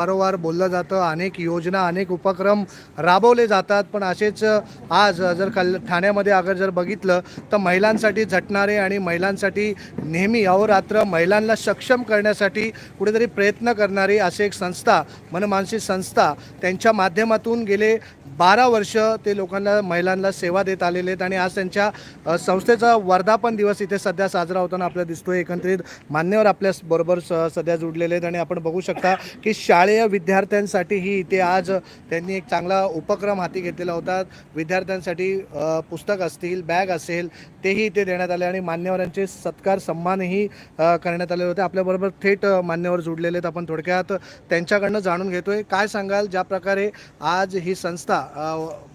वारंवार बोललं जातं. अनेक योजना अनेक उपक्रम राबवले जातात. पण असेच आज जर कल ठाण्यामध्ये अगर जर बघितलं तर महिलांसाठी झटणारे आणि महिलांसाठी नेहमी अहोरात्र महिलांना सक्षम करण्यासाठी कुठेतरी प्रयत्न करणारी अशी एक संस्था मनमानसी संस्था त्यांच्या माध्यमातून गेले बारा वर्ष ते लोकांना महिलांना सेवा देत आलेले आहेत. आणि आज त्यांच्या संस्थेचा वर्धापन दिवस इथे सध्या साजरा होताना आपल्याला दिसतोय. एकंदरीत मान्यवर आपल्या बरोबर स सध्या जुडलेले आहेत. आणि आपण बघू शकता की शाळे शालेय विद्यार्थ्यांसाठीही इथे आज त्यांनी एक चांगला उपक्रम हाती घेतलेला होता. विद्यार्थ्यांसाठी पुस्तक असतील बॅग असेल तेही इथे देण्यात आले आणि मान्यवरांचे सत्कार सन्मानही करण्यात आले होते. आपल्याबरोबर थेट मान्यवर जुडलेले आहेत. आपण थोडक्यात त्यांच्याकडनं जाणून घेतोय. काय सांगाल? ज्या प्रकारे आज ही संस्था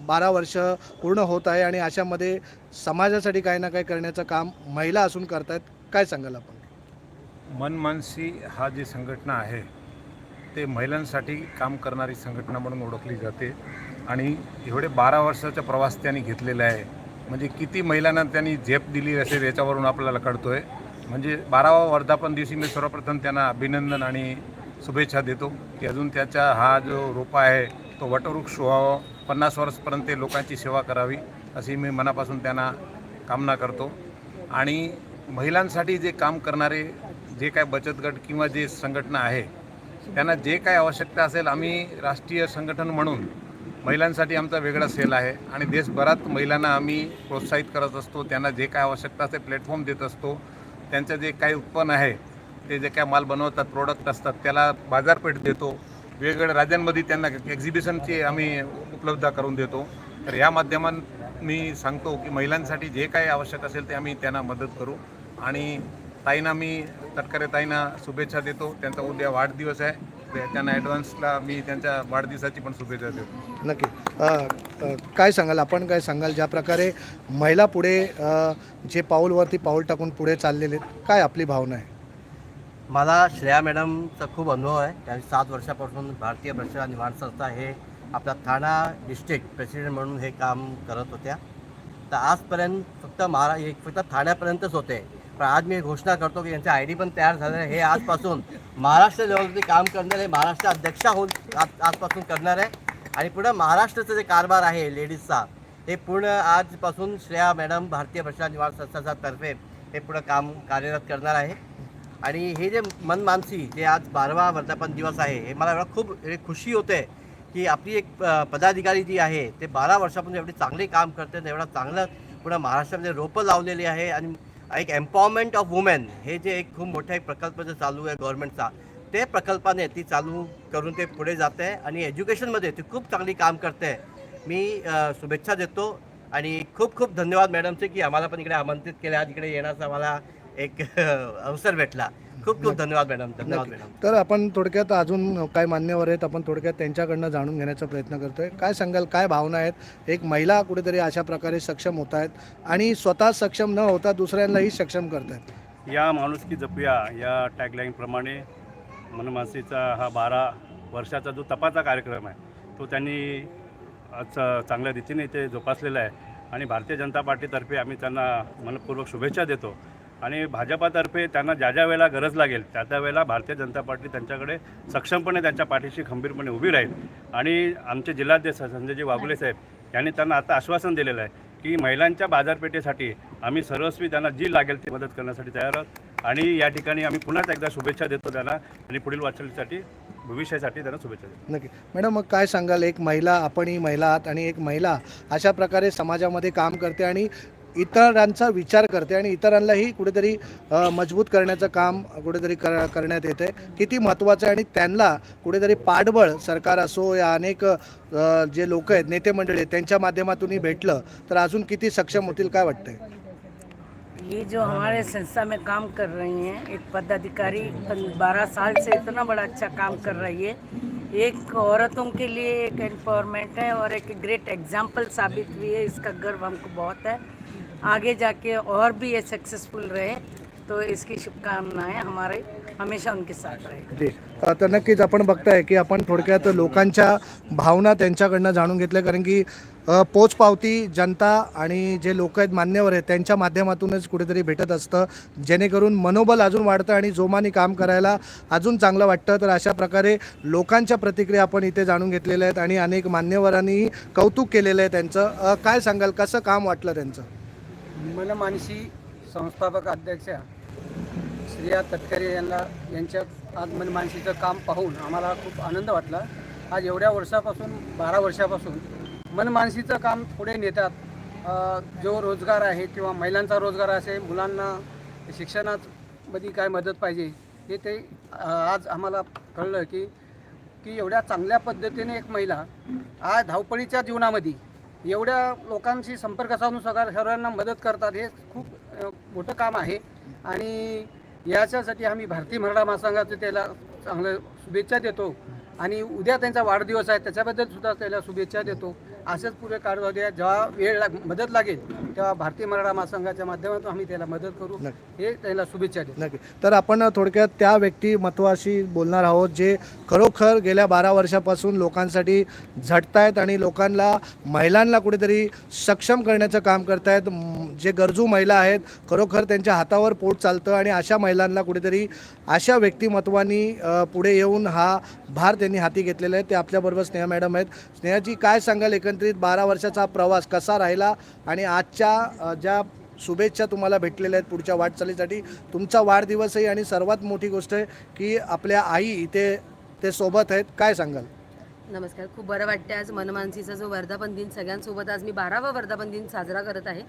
बारा वर्ष पूर्ण होत आहे आणि अशामध्ये समाजासाठी काही ना काही करण्याचं काम महिला असून करतायत काय सांगाल आपण? मनमानसी हा जी संघटना आहे ते महिलांसाठी काम करणारी संघटना म्हणून ओळखली जाते. आणि एवढे बारा वर्षाचा प्रवास त्यांनी घेतलेला आहे. म्हणजे किती महिलांना त्यांनी झेप दिली असेल याच्यावरून आपल्याला कळतो आहे म्हणजे बारावा वर्धापन दिवशी मी सर्वप्रथम त्यांना अभिनंदन आणि शुभेच्छा देतो की अजून त्याचा हा जो रोपा आहे तो वटवृक्ष व्हावा. पन्नास वर्षपर्यंत ते लोकांची सेवा करावी अशी मी मनापासून त्यांना कामना करतो. आणि महिलांसाठी जे काम करणारे जे काय बचत गट किंवा जे संघटना आहे त्यांना जे काय आवश्यकता असेल आम्ही राष्ट्रीय संघटन म्हणून महिलांसाठी आमचा वेगळा सेल आहे आणि देशभरात महिलांना आम्ही प्रोत्साहित करत असतो त्यांना जे काय आवश्यकता असेल प्लॅटफॉर्म देत असतो. त्यांचं जे काही उत्पन्न आहे ते जे काय माल बनवतात प्रोडक्ट असतात त्याला बाजारपेठ देतो. वेगवेगळ्या राज्यांमध्ये त्यांना एक्झिबिशनची आम्ही उपलब्ध करून देतो. तर या माध्यमात मी सांगतो की महिलांसाठी जे काही आवश्यक असेल ते आम्ही त्यांना मदत करू आणि ताईंना मी तटकरे ताईंना शुभेच्छा देतो. त्यांचा उद्या वाढदिवस आहे. त्यांना ॲडव्हान्सला मी त्यांच्या वाढदिवसाची पण शुभेच्छा देतो. नक्की. काय सांगाल? आपण काय सांगाल? ज्या प्रकारे महिला पुढे जे पाऊलवरती पाऊल टाकून पुढे चाललेले आहेत काय आपली भावना आहे? मला श्रेया मॅडमचा खूप अनुभव आहे. त्यांनी सात वर्षापासून भारतीय भ्रष्टाचार निवारण संस्था हे आपला ठाणा डिस्ट्रिक्ट प्रेसिडेंट म्हणून हे काम करत होत्या. तर आजपर्यंत फक्त महारा हे फक्त ठाण्यापर्यंतच होते. आज मी घोषणा करतो की यांचे आय डी पण तयार झाले आहे. हे आजपासून महाराष्ट्र लेवलवरती काम करणार हे महाराष्ट्र अध्यक्षा होऊन आज आजपासून करणार आहे. आणि पुढं महाराष्ट्राचं जे कारभार आहे लेडीजचा हे पूर्ण आजपासून श्रेया मॅडम भारतीय भ्रष्टाचार निवारण संस्थाच्या तर्फे हे पुढं काम कार्यरत करणार आहे. आणि हे जे मनमानसी जे आज बारवा वर्धापन दिवस आहे हे मला एवढं खूप म्हणजे खुशी होते की आपली एक पदाधिकारी जी आहे ते बारा वर्षापासून एवढी चांगली काम करते आणि एवढं चांगलं पुढं महाराष्ट्रामध्ये रोपं लावलेली आहे. आणि एक एम्पॉवरमेंट ऑफ वुमेन हे जे एक खूप मोठा एक प्रकल्प जो चालू आहे गव्हर्नमेंटचा ते प्रकल्पाने ती चालू करून ते पुढे जाते आणि एज्युकेशनमध्ये ती खूप चांगली काम करते मी शुभेच्छा देतो आणि खूप खूप धन्यवाद मॅडमचे की आम्हाला पण इकडे आमंत्रित केलं. आज इकडे येण्याचा मला एक अवसर भेटला. खूप खूप धन्यवाद मॅडम धन्यवाद मॅडम. तर आपण थोडक्यात अजून काय मान्यवर आहेत आपण थोडक्यात त्यांच्याकडनं जाणून घेण्याचा प्रयत्न करतोय. काय सांगाल काय भावना आहेत? एक महिला कुठेतरी अशा प्रकारे सक्षम होत आहेत आणि स्वतः सक्षम न होता दुसऱ्यांनाही सक्षम करतायत या माणुसकी जपूया या टॅगलाईनप्रमाणे मनमासीचा हा बारा वर्षाचा जो तपाचा कार्यक्रम आहे तो त्यांनी आज चांगल्या रीतीने ते जोपासलेला आहे. आणि भारतीय जनता पार्टीतर्फे आम्ही त्यांना मनपूर्वक शुभेच्छा देतो. आणि भाजपातर्फे त्यांना ज्या ज्या वेळेला गरज लागेल त्या त्या वेळेला भारतीय जनता पार्टी त्यांच्याकडे सक्षमपणे त्यांच्या पाठीशी खंबीरपणे उभी राहील. आणि आमचे जिल्हाध्यक्ष संजयजी वाघुले साहेब यांनी त्यांना आता आश्वासन दिलेलं आहे की महिलांच्या बाजारपेठेसाठी आम्ही सर्वस्वी त्यांना जी लागेल ती मदत करण्यासाठी तयार आहोत. आणि या ठिकाणी आम्ही पुन्हा एकदा शुभेच्छा देतो त्यांना आणि पुढील वाटचालीसाठी भविष्यासाठी त्यांना शुभेच्छा देतो. नक्की. मॅडम मग काय सांगाल? एक महिला आपणही महिला आहात आणि एक महिला अशा प्रकारे समाजामध्ये काम करते आणि इतरांचा विचार करते आणि इतरांनाही कुठेतरी मजबूत करण्याचं काम कुठेतरी कर करण्यात येते. किती महत्त्वाचं आहे आणि त्यांना कुठेतरी पाठबळ सरकार असो या अनेक जे लोक आहेत नेते मंडळी आहेत त्यांच्या माध्यमातूनही भेटलं तर अजून किती सक्षम होतील काय वाटतंय? ये जो हमारे संस्था में काम कर रही हैं एक पदाधिकारी बारह साल से इतना बड़ा अच्छा काम कर रही है। एक औरतों के लिए एक एम्पावरमेंट है और एक ग्रेट एग्जाम्पल साबित हुई है। इसका गर्व हमको बहुत है। आगे जाके और भी ये सक्सेसफुल रहे तो इसकी शुभकामनाएं हमारे हमेशा उनके साथ रहे। जी। तर नक्कीच आपण बघताय की आपण थोडक्यात लोकांच्या भावना त्यांच्याकडनं जाणून घेतल्या कारण की पोचपावती जनता आणि जे लोक आहेत मान्यवर आहेत त्यांच्या माध्यमातूनच कुठेतरी भेटत असतं. जेणेकरून मनोबल अजून वाढतं आणि जोमाने काम करायला अजून चांगलं वाटतं. तर अशा प्रकारे लोकांच्या प्रतिक्रिया आपण इथे जाणून घेतलेल्या आहेत आणि अनेक मान्यवरांनी कौतुक केलेलं आहे त्यांचं. काय सांगाल? कसं काम वाटलं त्यांचं? मनमानसी संस्थापक अध्यक्षा श्रेया तटकरे यांना यांच्या आज मनमानसीचं काम पाहून आम्हाला खूप आनंद वाटला. आज एवढ्या वर्षापासून बारा वर्षापासून मनमानसीचं काम पुढे नेतात. जो रोजगार आहे किंवा महिलांचा रोजगार असे मुलांना शिक्षणामध्ये काय मदत पाहिजे हे ते आज आम्हाला कळलं की की एवढ्या चांगल्या पद्धतीने एक महिला आज धावपळीच्या जीवनामध्ये एवढ्या लोकांशी संपर्क साधून सगळ्या सर्वांना मदत करतात हे खूप मोठं काम आहे. आणि याच्यासाठी आम्ही भारतीय मराठा महासंघाचं त्याला चांगलं शुभेच्छा देतो. आणि उद्या त्यांचा वाढदिवस आहे त्याच्याबद्दल सुद्धा त्याला शुभेच्छा देतो. असंच पुढे काढू द्या. जेव्हा वेळ लाग मदत लागेल तेव्हा भारतीय मराठा महासंघाच्या माध्यमातून आम्ही त्याला मदत करू. हे त्याला शुभेच्छा देतो. नक्की. तर आपण थोडक्यात त्या व्यक्तिमत्वाशी बोलणार आहोत जे खरोखर गेल्या बारा वर्षापासून लोकांसाठी झटतायत आणि लोकांना महिलांना कुठेतरी सक्षम करण्याचं काम करतायत. जे गरजू महिला आहेत खरोखर त्यांच्या हातावर पोट चालतं आणि अशा महिलांना कुठेतरी अशा व्यक्तिमत्वानी पुढे येऊन हा भार त्यांनी हाती घेतलेला आहे. ते आपल्याबरोबर स्नेहा मॅडम आहेत. स्नेहाजी काय सांगाल एकंदरीत बारा वर्षाचा हा प्रवास कसा राहिला आणि आजच्या ज्या शुभेच्छा तुम्हाला भेटलेल्या आहेत पुढच्या वाटचालीसाठी तुमचा वाढदिवसही आणि सर्वात मोठी गोष्ट आहे की आपल्या आई इथे ते सोबत आहेत. काय सांगाल? नमस्कार. खूप बरं वाटतं आज मनमानसीचा जो वर्धापन दिन सगळ्यांसोबत आज मी बारावा वर्धापन दिन साजरा करत आहे.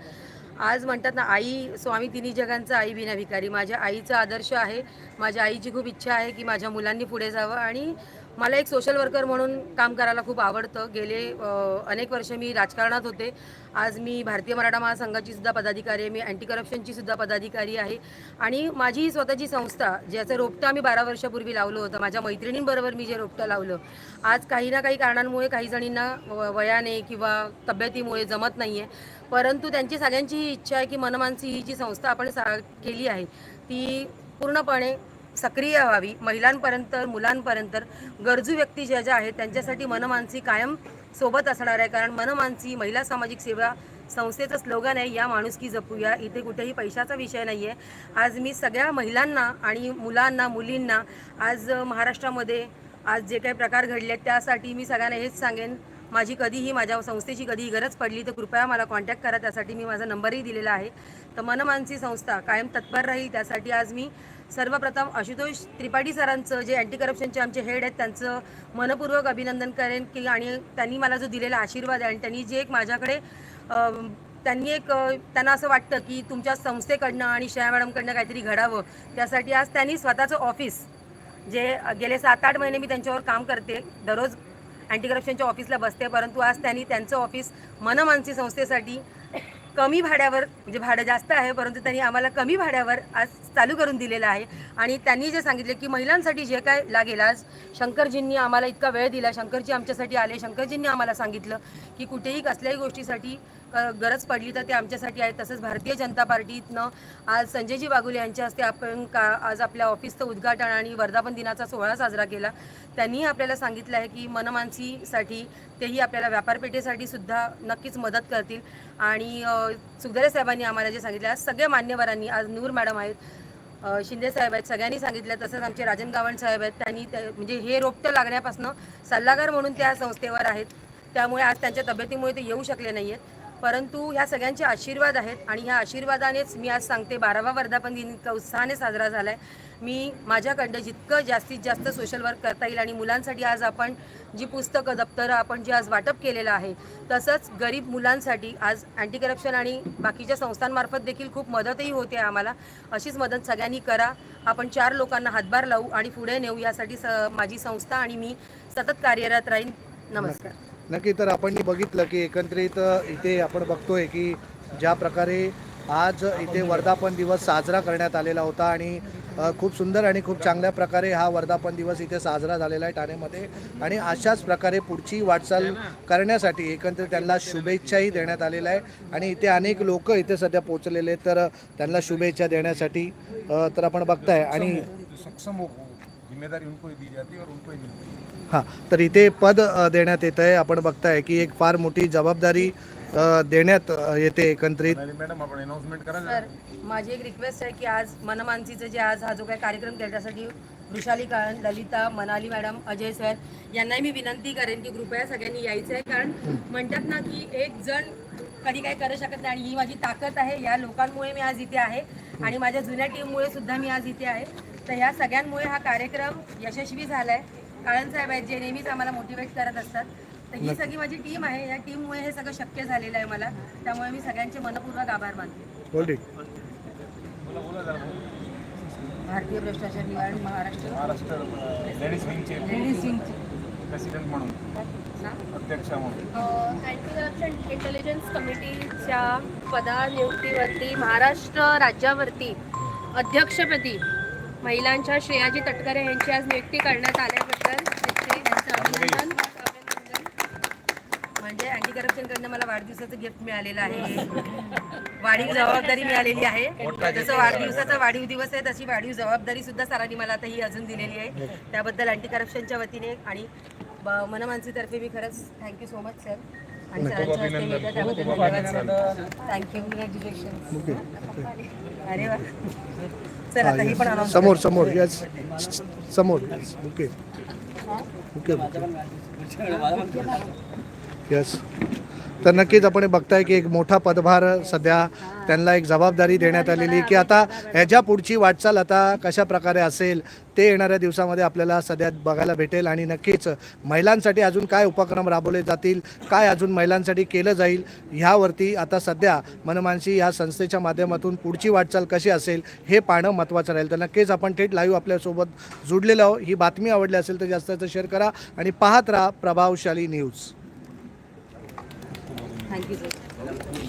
आज म्हणतात ना आई स्वामी तिन्ही जगांचा आई विना भिकारी. माझ्या आईचा आदर्श आहे. माझ्या आईची खूप इच्छा आहे की माझ्या मुलांनी पुढे जावं आणि मला एक सोशल वर्कर म्हणून काम करायला खूप आवडतं. गेले अनेक वर्ष मी राजकारणात होते. आज मी भारतीय मराठा महासंघाची सुद्धा पदाधिकारी आहे. मी अँटी करप्शनची सुद्धा पदाधिकारी आहे. आणि माझी स्वतःची संस्था ज्याचं रोपटं आम्ही बारा वर्षापूर्वी लावलं होतं. माझ्या मैत्रिणींबरोबर मी जे रोपटं लावलं. आज काही ना काही कारणांमुळे काही जणींना व- वयाने किंवा तब्येतीमुळे जमत नाही आहे परंतु त्यांची सगळ्यांची इच्छा आहे की मनमानसी ही जी संस्था आपण सा केली आहे ती पूर्णपणे सक्रिय व्हावी. महिलांपर्यंत मुलांपर्यंत गरजू व्यक्ती ज्या ज्या आहेत त्यांच्यासाठी मनमानसी कायम सोबत असणार आहे. कारण मनमानसी महिला सामाजिक सेवा संस्थेचं स्लोगन आहे या माणुसकी जपूया. इथे कुठेही पैशाचा विषय नाही आहे आज मी सगळ्या महिलांना आणि मुलांना मुलींना आज महाराष्ट्रामध्ये आज जे काही प्रकार घडले आहेत त्यासाठी मी सगळ्यांना हेच सांगेन. माझी कधीही माझ्या संस्थेची कधीही गरज पडली तर कृपया मला कॉन्टॅक्ट करा. त्यासाठी मी माझा नंबरही दिलेला आहे. तर मनमानसी संस्था कायम तत्पर राहील. त्यासाठी आज मी सर्वप्रथम आशुतोष त्रिपाठी सरांचं जे अँटी करप्शनचे आमचे हेड आहेत त्यांचं मनपूर्वक अभिनंदन करेन की आणि त्यांनी मला जो दिलेला आशीर्वाद आहे आणि त्यांनी जे एक माझ्याकडे त्यांनी एक त्यांना असं वाटतं की तुमच्या संस्थेकडनं आणि शया मॅडमकडनं काहीतरी घडावं. त्यासाठी आज त्यांनी स्वतःचं ऑफिस जे गेले सात आठ महिने मी त्यांच्यावर काम करते दररोज अँटी करप्शनच्या ऑफिसला बसते परंतु आज त्यांनी त्यांचं ऑफिस मनमानसी संस्थेसाठी कमी भाड्यावर म्हणजे भाडं जास्त आहे परंतु त्यांनी आम्हाला कमी भाड्यावर आज चालू करून दिलेलं आहे. आणि त्यांनी जे सांगितले की महिलांसाठी जे काय लागेल आज शंकरजींनी आम्हाला इतका वेळ दिला शंकरजी आमच्यासाठी आले शंकरजींनी आम्हाला सांगितलं की कुठेही कसल्याही गोष्टीसाठी गरज पडली तर ते आमच्यासाठी आहे. तसंच भारतीय जनता पार्टीतनं आज संजयजी बागुले यांच्या हस्ते आपण का आज आपल्या ऑफिसचं उद्घाटन आणि वर्धापन दिनाचा सोहळा साजरा केला. त्यांनी आपल्याला सांगितलं आहे की मनमानसीसाठी तेही आपल्याला व्यापारपेठेसाठी सुद्धा नक्कीच मदत करतील. आणि अ, साहेबांनी आम्हाला जे सांगितलं आज सगळ्या मान्यवरांनी आज नूर मॅडम आहेत शिंदे साहेब आहेत सगळ्यांनी सांगितलं तसंच आमचे राजन गावण साहेब आहेत त्यांनी म्हणजे हे रोपटं लागण्यापासून सल्लागार म्हणून त्या संस्थेवर आहेत. त्यामुळे आज त्यांच्या तब्येतीमुळे ते येऊ शकले नाही आहेत परंतु ह्या सगळ्यांचे आशीर्वाद आहेत आणि ह्या आशीर्वादानेच मी आज सांगते बारावा वर्धापन दिन इतका उत्साहाने साजरा झाला आहे मी माझ्याकडनं जितकं जास्तीत जास्त सोशल वर्क करता येईल आणि मुलांसाठी आज आपण जी पुस्तकं दप्तरं आपण जे आज वाटप केलेलं आहे तसंच गरीब मुलांसाठी आज अँटी करप्शन आणि बाकीच्या संस्थांमार्फत देखील खूप मदतही होते आम्हाला. अशीच मदत सगळ्यांनी करा. आपण चार लोकांना हातभार लावू आणि पुढे नेऊ यासाठी स माझी संस्था आणि मी सतत कार्यरत राहीन. नमस्कार. नक्की तर आपण बघितलं की एकत्रित इथे आपण बघतोय की ज्या प्रकारे आज इथे वर्धापन दिवस साजरा करण्यात आलेला होता आणि खूप सुंदर आणि खूप चांगल्या प्रकारे हा वर्धापन दिवस इथे साजरा झालेला आहे ठाण्यामध्ये आणि अशाच प्रकारे पुढची वाटचाल करण्यासाठी एकंदरीत त्यांना शुभेच्छाही देण्यात आलेल्या आहे आणि इथे अनेक लोक इथे सध्या पोचलेले आहेत तर त्यांना शुभेच्छा देण्यासाठी तर आपण बघताय. आणि सक्षम हो- हो. जिम्मेदारी उनको दी जाती और उनको ही मिलती है हां तर इथे पद देण्यात येतं आहे. आपण बघताय की एक फार मोठी जबाबदारी देण्यात येते एकंदरीत. सोनाली मॅडम आपण अनाउन्समेंट करा सर माझी एक रिक्वेस्ट आहे की आज मनमानसीचं जे आज हा जो काही कार्यक्रम केला त्यासाठी वृषाली काळन ललिता मनाली मॅडम अजय सर यांनाही मी विनंती करेन की कृपया सगळ्यांनी यायचं आहे. कारण म्हणतात ना की एक जण कधी काही करू शकत नाही आणि ही माझी ताकद आहे. या लोकांमुळे मी आज इथे आहे आणि माझ्या जुन्या टीममुळे सुद्धा मी आज इथे आहे. तर ह्या सगळ्यांमुळे हा कार्यक्रम यशस्वी झाला आहे काळन साहेब आहेत जे नेहमीच आम्हाला मोटिवेट करत असतात. तर ही सगळी माझी टीम आहे. या टीममुळे हे सगळं शक्य झालेलं आहे मला. त्यामुळे मी सगळ्यांचे मनपूर्वक आभार मानते. बोल. भारतीय भ्रष्टाचार निवारण महाराष्ट्र. महाराष्ट्र लेडीज विंगचे. लेडीज विंगची. प्रेसिडेंट म्हणून. अध्यक्ष म्हणून. अँटी करप्शन इंटेलिजन्स कमिटीच्या पदा नियुक्तीवरती महाराष्ट्र राज्यावरती अध्यक्षपदी महिलांच्या श्रेयाजी तटकरे यांची आज नियुक्ती करण्यात आल्याबद्दल त्याचे अभिनंदन. म्हणजे अँटी करप्शन कडनं मला वाढदिवसाचं गिफ्ट मिळालेलं आहे. वाढीव जबाबदारी मिळालेली आहे. जसं वाढदिवसाचा वाढीव दिवस आहे तशी वाढीव जबाबदारी सुद्धा सरांनी मला आता ही अजून दिलेली आहे. त्याबद्दल अँटी करप्शनच्या वतीने आणि मनमानसीतर्फे मी खरंच थँक्यू सो मच सर आणि सरांच्या हस्ते मिळतं त्याबद्दल धन्यवाद सर थँक्यू कॉंग्रॅच्युलेशन अरे वा. सर आता ही पण announce समोर समोर यस समोर ओके ओके यस तर नक्कीच आपण बघताय की एक मोठा पदभार सध्या त्यांना एक जबाबदारी देण्यात आलेली की आता ह्याच्या पुढची वाटचाल आता कशा प्रकारे असेल ते येणाऱ्या दिवसामध्ये आपल्याला सध्या बघायला भेटेल आणि नक्कीच महिलांसाठी अजून काय उपक्रम राबवले जातील काय अजून महिलांसाठी केलं जाईल ह्यावरती आता सध्या मनमानसी या संस्थेच्या माध्यमातून पुढची वाटचाल कशी असेल हे पाहणं महत्त्वाचं राहील. तर नक्कीच आपण थेट लाईव्ह आपल्यासोबत जुडलेलो आहोत. ही बातमी आवडली असेल तर जास्त जास्त शेअर करा आणि पाहत राहा प्रभावशाली न्यूज थँक्यू सर